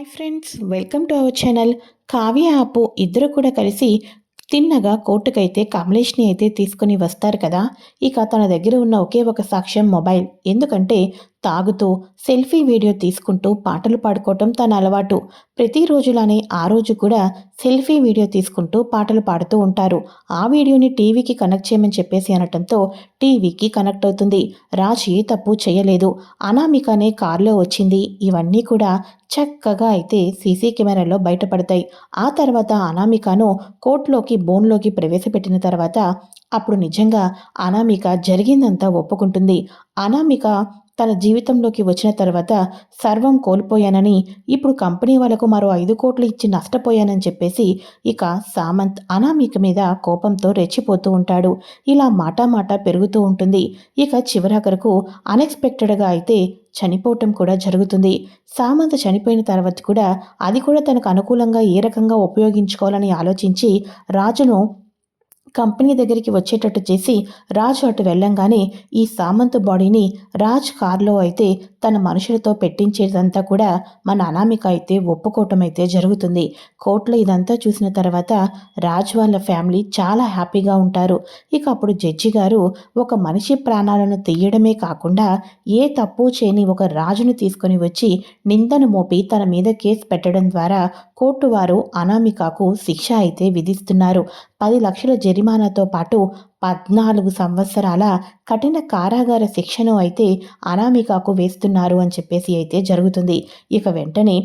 Hi friends welcome to our channel Kavya ఆపు ఇద్దరు కూడా కలిసి తిన్నగా కోర్టుకైతే కమలేష్ని అయితే తీసుకుని వస్తారు కదా. ఇక తన దగ్గర ఉన్న ఒకే ఒక సాక్ష్యం మొబైల్. ఎందుకంటే తాగుతూ సెల్ఫీ వీడియో తీసుకుంటూ పాటలు పాడుకోవటం తన అలవాటు. ప్రతిరోజులానే ఆ రోజు కూడా సెల్ఫీ వీడియో తీసుకుంటూ పాటలు పాడుతూ ఉంటారు. ఆ వీడియోని టీవీకి కనెక్ట్ చేయమని చెప్పేసి అనటంతో టీవీకి కనెక్ట్ అవుతుంది. రాజ్ ఏ తప్పు చేయలేదు. అనామికనే కారులో వచ్చింది. ఇవన్నీ కూడా చక్కగా అయితే సీసీ కెమెరాలో బయటపడతాయి. ఆ తర్వాత అనామికను కోర్టులోకి బోన్లోకి ప్రవేశపెట్టిన తర్వాత అప్పుడు నిజంగా అనామిక జరిగిందంతా ఒప్పుకుంటుంది. అనామిక తన జీవితంలోకి వచ్చిన తర్వాత సర్వం కోల్పోయానని ఇప్పుడు కంపెనీ వాళ్ళకు మరో ఐదు కోట్లు ఇచ్చి నష్టపోయానని చెప్పేసి ఇక సామంత్ అనామిక మీద కోపంతో రెచ్చిపోతూ ఉంటాడు. ఇలా మాటామాట పెరుగుతూ ఉంటుంది. ఇక చివరాఖరకు అన్ఎక్స్పెక్టెడ్గా అయితే చనిపోవటం కూడా జరుగుతుంది. సామంత చనిపోయిన తర్వాత కూడా అది కూడా తనకు అనుకూలంగా ఏ రకంగా ఉపయోగించుకోవాలని ఆలోచించి రాజును కంపెనీ దగ్గరికి వచ్చేటట్టు చేసి రాజు అటు వెళ్ళంగానే ఈ సామంత్ బాడీని రాజ్ కార్లో అయితే తన మనుషులతో పెట్టించేదంతా కూడా మన అనామిక అయితే ఒప్పుకోవటం అయితే జరుగుతుంది. కోర్టులో ఇదంతా చూసిన తర్వాత రాజ్ వాళ్ళ ఫ్యామిలీ చాలా హ్యాపీగా ఉంటారు. ఇక అప్పుడు జడ్జి గారు ఒక మనిషి ప్రాణాలను తీయడమే కాకుండా ఏ తప్పు చేయని ఒక రాజును తీసుకొని వచ్చి నిందను మోపి తన మీద కేసు పెట్టడం ద్వారా కోర్టు వారు అనామికకు శిక్ష అయితే విధిస్తున్నారు. పది లక్షల జరిమానాతో పాటు పద్నాలుగు సంవత్సరాల కఠిన కారాగార శిక్షను అయితే అనామికకు వేస్తున్నారు అని చెప్పేసి అయితే జరుగుతుంది. ఇక వెంటనే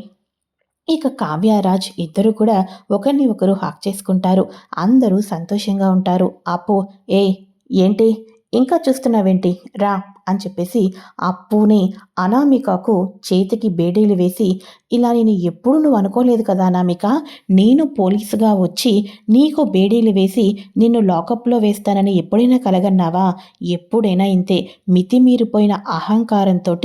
ఇక కావ్యరాజ్ ఇద్దరు కూడా ఒకరిని ఒకరు హాక్ చేసుకుంటారు. అందరూ సంతోషంగా ఉంటారు. అప్పు ఏ ఏంటి? ఇంకా చూస్తున్నావేంటి? రా అని చెప్పేసి అప్పుని అనామికకు చేతికి బేడీలు వేసి ఇలా నేను ఎప్పుడు నువ్వు అనుకోలేదు కదా అనామిక? నేను పోలీసుగా వచ్చి నీకు బేడీలు వేసి నిన్ను లాకప్లో వేస్తానని ఎప్పుడైనా కలగన్నావా? ఎప్పుడైనా ఇంతే. మితిమీరిపోయిన అహంకారంతో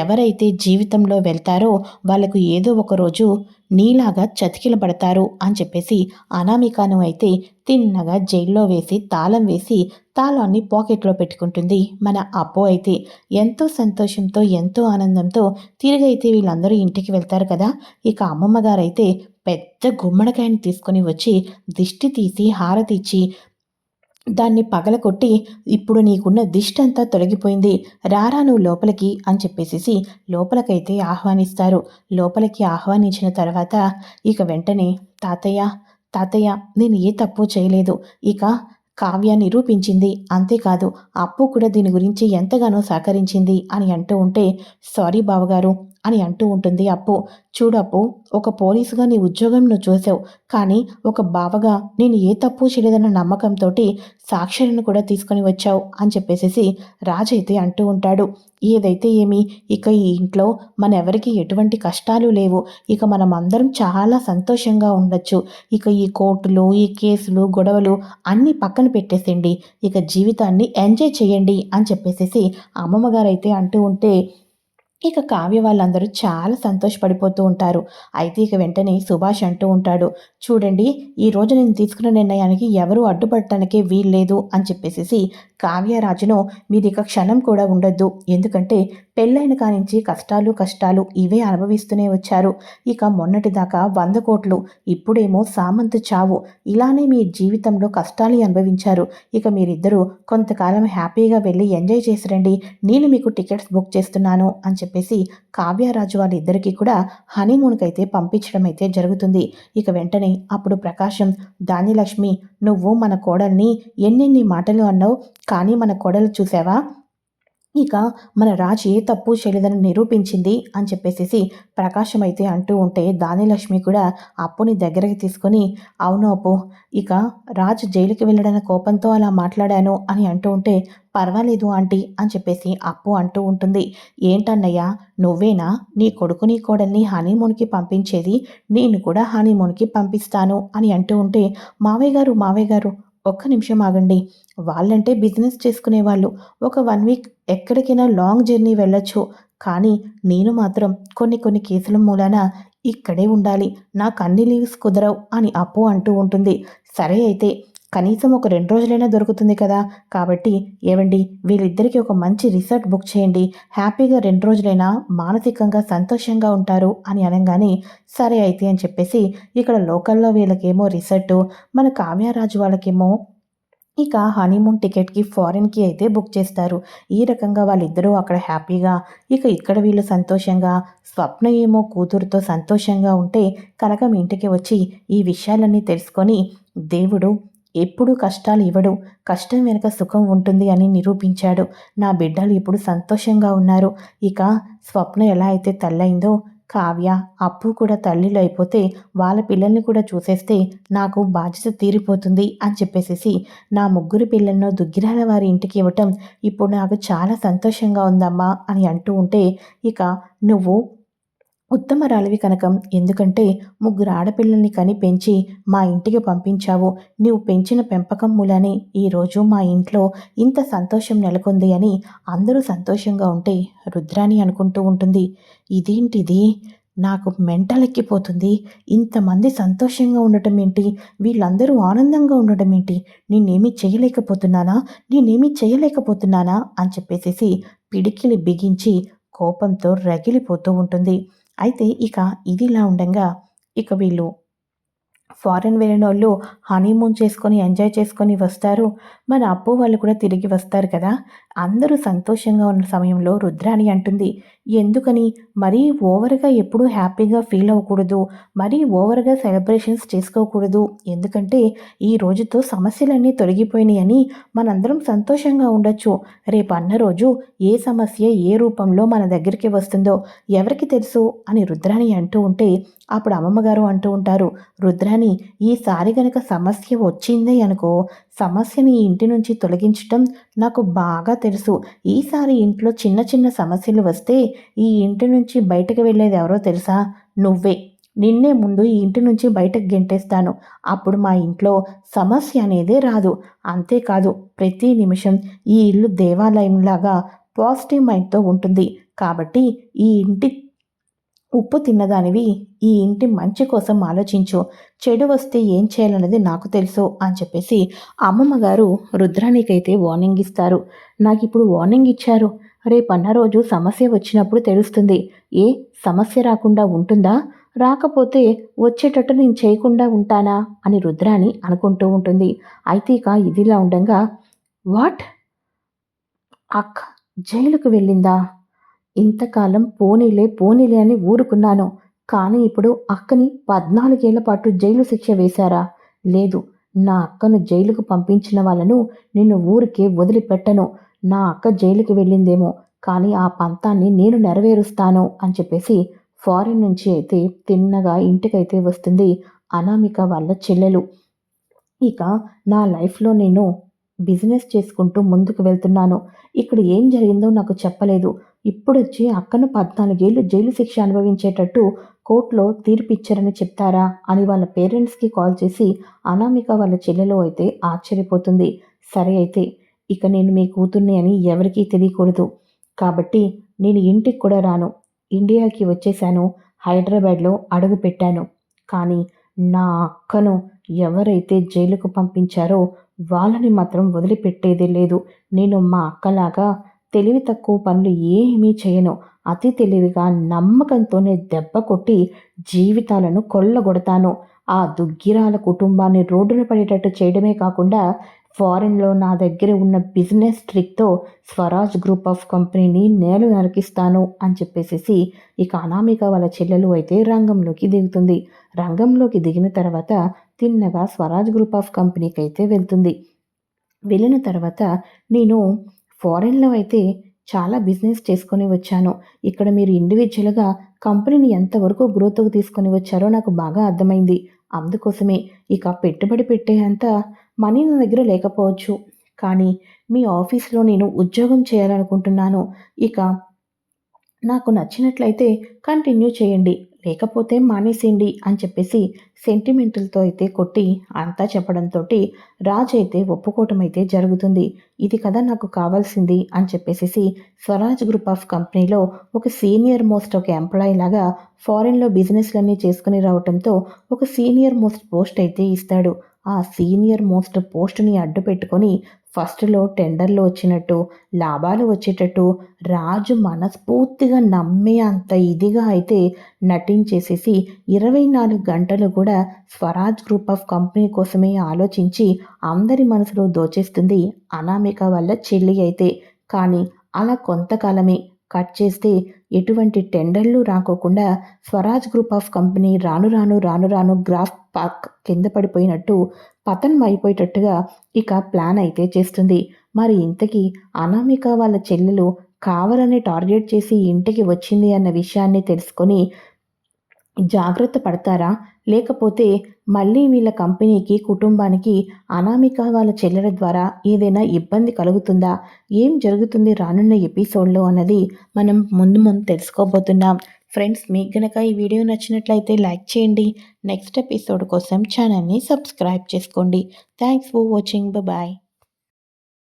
ఎవరైతే జీవితంలో వెళ్తారో వాళ్ళకు ఏదో ఒక రోజు నీలాగా చతికిలబడతారు అని చెప్పేసి అనామికను అయితే తిన్నగా జైల్లో వేసి తాళం వేసి తాళాన్ని పాకెట్లో పెట్టుకుంటుంది మన అప్పు అయితే. ఎంతో సంతోషంతో ఎంతో ఆనందంతో తిరిగైతే వీళ్ళందరూ ఇంటికి వెళ్తారు. కదా. ఇక అమ్మమ్మ గారైతే పెద్ద గుమ్మడికాయని తీసుకొని వచ్చి దిష్టి తీసి హారతిచ్చి దాన్ని పగలకొట్టి ఇప్పుడు నీకున్న దిష్టి అంతా తొలగిపోయింది రారా నువ్వు లోపలికి అని చెప్పేసి లోపలికైతే ఆహ్వానిస్తారు. లోపలికి ఆహ్వానించిన తర్వాత ఇక వెంటనే తాతయ్య తాతయ్య నేను ఏ తప్పు చేయలేదు. ఇక కావ్య నిరూపించింది అంతేకాదు అప్పు కూడా దీని గురించి ఎంతగానో సహకరించింది అని అంటూ ఉంటే సారీ బావగారు అని అంటూ ఉంటుంది. అప్పు చూడప్పు ఒక పోలీసుగా నీ ఉద్యోగం నువ్వు చూసావు. కానీ ఒక బావగా నేను ఏ తప్పు చేయలేదన్న నమ్మకంతో సాక్షులను కూడా తీసుకొని వచ్చావు అని చెప్పేసి రాజైతే అంటూ ఉంటాడు. ఏదైతే ఏమి ఇక ఈ ఇంట్లో మన ఎవరికి ఎటువంటి కష్టాలు లేవు. ఇక మనం అందరం చాలా సంతోషంగా ఉండొచ్చు. ఇక ఈ కోర్టులు ఈ కేసులు గొడవలు అన్నీ పక్కన పెట్టేసేయండి. ఇక జీవితాన్ని ఎంజాయ్ చేయండి అని చెప్పేసి అమ్మమ్మ అయితే అంటూ ఉంటే ఇక కావ్య వాళ్ళందరూ చాలా సంతోషపడిపోతూ ఉంటారు. అయితే ఇక వెంటనే సుభాష్ అంటూ ఉంటాడు చూడండి ఈ రోజు నేను తీసుకున్న నిర్ణయానికి ఎవరూ అడ్డుపడటానికే వీల్లేదు అని చెప్పేసి కావ్యరాజును మీది ఇక క్షణం కూడా ఉండొద్దు. ఎందుకంటే పెళ్ళైన కానించి కష్టాలు కష్టాలు ఇవే అనుభవిస్తూనే వచ్చారు. ఇక మొన్నటిదాకా వంద కోట్లు ఇప్పుడేమో సామంత్ చావు. ఇలానే మీ జీవితంలో కష్టాలు అనుభవించారు. ఇక మీరిద్దరూ కొంతకాలం హ్యాపీగా వెళ్ళి ఎంజాయ్ చేసిరండి నేను మీకు టికెట్స్ బుక్ చేస్తున్నాను అని చెప్పేసి కావ్యరాజు వాళ్ళిద్దరికీ కూడా హనీమూన్కి అయితే పంపించడం అయితే జరుగుతుంది. ఇక వెంటనే అప్పుడు ప్రకాశం దానిలక్ష్మి నువ్వు మన కోడల్ని ఎన్నెన్ని మాటలు అన్నావు కానీ మన కోడలు చూసావా? ఇక మన రాజు ఏ తప్పు చేయలేదని నిరూపించింది అని చెప్పేసి ప్రకాశం అయితే అంటూ ఉంటే దానిలక్ష్మి కూడా అప్పుని దగ్గరికి తీసుకొని అవును అప్పు ఇక రాజు జైలుకి వెళ్ళడానికి కోపంతో అలా మాట్లాడాను అని అంటూ ఉంటే పర్వాలేదు ఆంటీ అని చెప్పేసి అప్పు అంటూ ఉంటుంది. ఏంటన్నయ్యా నువ్వేనా? నీ కొడుకుని కోడల్ని హనీమూన్కి పంపించేది నేను కూడా హనీమూన్కి పంపిస్తాను అని అంటూ ఉంటే మావయ్య గారు మావయ్య గారు ఒక్క నిమిషం ఆగండి. వాళ్ళంటే బిజినెస్ చేసుకునేవాళ్ళు. ఒక వన్ వీక్ ఎక్కడికైనా లాంగ్ జర్నీ వెళ్ళొచ్చు. కానీ నేను మాత్రం కొన్ని కొన్ని కేసుల మూలాన ఇక్కడే ఉండాలి. నాకు అన్ని లీవ్స్ కుదరవు అని అప్పు అంటూ ఉంటుంది. సరే అయితే కనీసం ఒక రెండు రోజులైనా దొరుకుతుంది కదా. కాబట్టి ఏవండి వీళ్ళిద్దరికీ ఒక మంచి రిసార్ట్ బుక్ చేయండి. హ్యాపీగా రెండు రోజులైనా మానసికంగా సంతోషంగా ఉంటారు అని అనగానే సరే అయితే అని చెప్పేసి ఇక్కడ లోకల్లో వీళ్ళకేమో రిసార్టు మన కావ్యరాజు వాళ్ళకేమో ఇక హనీమూన్ టికెట్కి ఫారిన్కి అయితే బుక్ చేస్తారు. ఈ రకంగా వాళ్ళిద్దరూ అక్కడ హ్యాపీగా ఇక ఇక్కడ వీళ్ళు సంతోషంగా స్వప్న ఏమో కూతురుతో సంతోషంగా ఉంటే కనకం ఇంటికి వచ్చి ఈ విషయాలన్నీ తెలుసుకొని దేవుడు ఎప్పుడూ కష్టాలు ఇవ్వడు. కష్టం వెనుక సుఖం ఉంటుంది అని నిరూపించాడు. నా బిడ్డలు ఇప్పుడు సంతోషంగా ఉన్నారు. ఇక స్వప్న ఎలా అయితే తల్లయిందో కావ్య అప్పు కూడా తల్లిలో అయిపోతే వాళ్ళ పిల్లల్ని కూడా చూసేస్తే నాకు బాధ్యత తీరిపోతుంది అని చెప్పేసేసి నా ముగ్గురు పిల్లలను దుగ్గిరాల వారి ఇంటికి ఇవ్వటం ఇప్పుడు నాకు చాలా సంతోషంగా ఉందమ్మా అని అంటూ ఉంటే ఇక నువ్వు ఉత్తమరాలివి కనకం. ఎందుకంటే ముగ్గురు ఆడపిల్లల్ని కని పెంచి మా ఇంటికి పంపించావు. నీవు పెంచిన పెంపకం మూలానే ఈరోజు మా ఇంట్లో ఇంత సంతోషం నెలకొంది అని అందరూ సంతోషంగా ఉంటే రుద్రాని అనుకుంటూ ఉంటుంది. ఇదేంటిది? నాకు మెంటలెక్కిపోతుంది ఇంతమంది సంతోషంగా ఉండటం ఏంటి? వీళ్ళందరూ ఆనందంగా ఉండటం ఏంటి? నేనేమీ చేయలేకపోతున్నానా? నేనేమీ చేయలేకపోతున్నానా? అని చెప్పేసేసి పిడికిలి బిగించి కోపంతో రగిలిపోతూ ఉంటుంది. అయితే ఇక ఇదిలా ఉండగా ఇక వీళ్ళు ఫారెన్ వెళ్ళిన వాళ్ళు హనీమూన్ చేసుకొని ఎంజాయ్ చేసుకొని వస్తారు. మన అప్పు వాళ్ళు కూడా తిరిగి వస్తారు కదా. అందరూ సంతోషంగా ఉన్న సమయంలో రుద్రాణి అంటుంది ఎందుకని? మరీ ఓవర్గా ఎప్పుడూ హ్యాపీగా ఫీల్ అవ్వకూడదు. మరీ ఓవర్గా సెలబ్రేషన్స్ చేసుకోకూడదు. ఎందుకంటే ఈ రోజుతో సమస్యలన్నీ తొలగిపోయినాయని మనందరం సంతోషంగా ఉండొచ్చు. రేపు అన్న రోజు ఏ సమస్య ఏ రూపంలో మన దగ్గరికి వస్తుందో ఎవరికి తెలుసు అని రుద్రాణి అంటూ ఉంటే అప్పుడు అమ్మమ్మగారు అంటూ ఉంటారు. రుద్రాణి ఈసారి గనక సమస్య వచ్చిందే అనుకో సమస్యని ఇంటి నుంచి తొలగించటం నాకు బాగా తెలుసు. ఈసారి ఇంట్లో చిన్న చిన్న సమస్యలు వస్తే ఈ ఇంటి నుంచి బయటకు వెళ్ళేది ఎవరో తెలుసా? నువ్వే. నిన్నే ముందు ఈ ఇంటి నుంచి బయటకు గెంటేస్తాను. అప్పుడు మా ఇంట్లో సమస్య అనేదే రాదు. అంతేకాదు ప్రతి నిమిషం ఈ ఇల్లు దేవాలయంలాగా పాజిటివ్ మైండ్తో ఉంటుంది. కాబట్టి ఈ ఇంటి ఉప్పు తిన్నదానివి ఈ ఇంటి మంచి కోసం ఆలోచించు. చెడు వస్తే ఏం చేయాలన్నది నాకు తెలుసు అని చెప్పేసి అమ్మమ్మ గారు రుద్రానికైతే వార్నింగ్ ఇస్తారు. నాకు ఇప్పుడు వార్నింగ్ ఇచ్చారు. రేపన్న రోజు సమస్య వచ్చినప్పుడు తెలుస్తుంది. ఏ సమస్య రాకుండా ఉంటుందా? రాకపోతే వచ్చేటట్టు నేను చేయకుండా ఉంటానా? అని రుద్రాని అనుకుంటూ ఉంటుంది. అయితే ఇక ఇదిలా ఉండగా వాట్? అక్క జైలుకు వెళ్ళిందా? ఇంతకాలం పోనీలే పోనీలే అని ఊరుకున్నాను. కానీ ఇప్పుడు అక్కని పద్నాలుగేళ్ళ పాటు జైలు శిక్ష వేశారా? లేదు నా అక్కను జైలుకు పంపించిన వాళ్ళను నిన్ను ఊరికే వదిలిపెట్టను. నా అక్క జైలుకి వెళ్ళిందేమో కానీ ఆ పంతాన్ని నేను నెరవేరుస్తాను అని చెప్పేసి ఫారిన్ నుంచి అయితే తిన్నగా ఇంటికైతే వస్తుంది అనామిక వాళ్ళ చెల్లెలు. ఇక నా లైఫ్లో నేను బిజినెస్ చేసుకుంటూ ముందుకు వెళ్తున్నాను. ఇక్కడ ఏం జరిగిందో నాకు చెప్పలేదు. ఇప్పుడొచ్చి అక్కను పద్నాలుగేళ్ళు జైలు శిక్ష అనుభవించేటట్టు కోర్టులో తీర్పిచ్చారని చెప్తారా అని వాళ్ళ పేరెంట్స్కి కాల్ చేసి అనామిక వాళ్ళ చెల్లెలు అయితే ఆశ్చర్యపోతుంది. సరే అయితే ఇక నేను మీ కూతుర్ని అని ఎవరికీ తెలియకూడదు. కాబట్టి నేను ఇంటికి కూడా రాను. ఇండియాకి వచ్చేసాను హైదరాబాద్లో అడుగు పెట్టాను. కానీ నా అక్కను ఎవరైతే జైలుకు పంపించారో వాళ్ళని మాత్రం వదిలిపెట్టేదే లేదు. నేను మా అక్కలాగా తెలివి తక్కువ పనులు ఏమీ చేయను. అతి తెలివిగా నమ్మకంతోనే దెబ్బ కొట్టి జీవితాలను కొల్లగొడతాను. ఆ దుగ్గిరాల కుటుంబాన్ని రోడ్డున పడేటట్టు చేయడమే కాకుండా ఫారిన్లో నా దగ్గర ఉన్న బిజినెస్ ట్రిక్తో స్వరాజ్ గ్రూప్ ఆఫ్ కంపెనీని నేలు నరికిస్తాను అని చెప్పేసి ఇక అనామిక వాళ్ళ చెల్లెలు అయితే రంగంలోకి దిగుతుంది. రంగంలోకి దిగిన తర్వాత తిన్నగా స్వరాజ్ గ్రూప్ ఆఫ్ కంపెనీకి అయితే వెళ్తుంది. వెళ్ళిన తర్వాత నేను ఫారెన్లో అయితే చాలా బిజినెస్ చేసుకొని వచ్చాను. ఇక్కడ మీరు ఇండివిజువల్గా కంపెనీని ఎంతవరకు గ్రోత్కు తీసుకొని వచ్చారో నాకు బాగా అర్థమైంది. అందుకోసమే ఇక పెట్టుబడి పెట్టేంత మనీ నా దగ్గర లేకపోవచ్చు. కానీ మీ ఆఫీస్లో నేను ఉద్యోగం చేయాలనుకుంటున్నాను. ఇక నాకు నచ్చినట్లయితే కంటిన్యూ చేయండి. లేకపోతే మానేసేయండి అని చెప్పేసి సెంటిమెంటల్తో అయితే కొట్టి అంతా చెప్పడంతో రాజ్ అయితే ఒప్పుకోవటం అయితే జరుగుతుంది. ఇది కదా నాకు కావాల్సింది అని చెప్పేసి స్వరాజ్ గ్రూప్ ఆఫ్ కంపెనీలో ఒక సీనియర్ మోస్ట్ ఒక ఎంప్లాయీ లాగా ఫారెన్లో బిజినెస్లన్నీ చేసుకుని రావటంతో ఒక సీనియర్ మోస్ట్ పోస్ట్ అయితే ఇస్తాడు. ఆ సీనియర్ మోస్ట్ పోస్ట్ని అడ్డు పెట్టుకొని ఫస్ట్లో టెండర్లు వచ్చినట్టు లాభాలు వచ్చేటట్టు రాజు మనస్ఫూర్తిగా నమ్మే అంత ఇదిగా అయితే నటించేసేసి ఇరవై నాలుగు గంటలు కూడా స్వరాజ్ గ్రూప్ ఆఫ్ కంపెనీ కోసమే ఆలోచించి అందరి మనసులో దోచేస్తుంది అనామిక వల్ల చెల్లి అయితే. కానీ అలా కొంతకాలమే కట్ చేస్తే ఎటువంటి టెండర్లు రాకోకుండా స్వరాజ్ గ్రూప్ ఆఫ్ కంపెనీ రాను రాను రాను రాను గ్రాఫ్ పాక్ కింద పడిపోయినట్టు పతనం అయిపోయేటట్టుగా ఇక ప్లాన్ అయితే చేస్తుంది. మరి ఇంతకీ అనామిక వాళ్ళ చెల్లెలు కావాలని టార్గెట్ చేసి ఇంటికి వచ్చింది అన్న విషయాన్ని తెలుసుకొని జాగ్రత్త పడతారా? లేకపోతే మళ్ళీ వీళ్ళ కంపెనీకి కుటుంబానికి అనామిక వాళ్ళ చెల్లెల ద్వారా ఏదైనా ఇబ్బంది కలుగుతుందా? ఏం జరుగుతుంది రానున్న ఎపిసోడ్లో అన్నది మనం ముందు ముందు తెలుసుకోబోతున్నాం. ఫ్రెండ్స్ మీకు గనక ఈ వీడియో నచ్చినట్లయితే లైక్ చేయండి. నెక్స్ట్ ఎపిసోడ్ కోసం ఛానల్ని సబ్స్క్రైబ్ చేసుకోండి. Thanks for watching. బాయ్.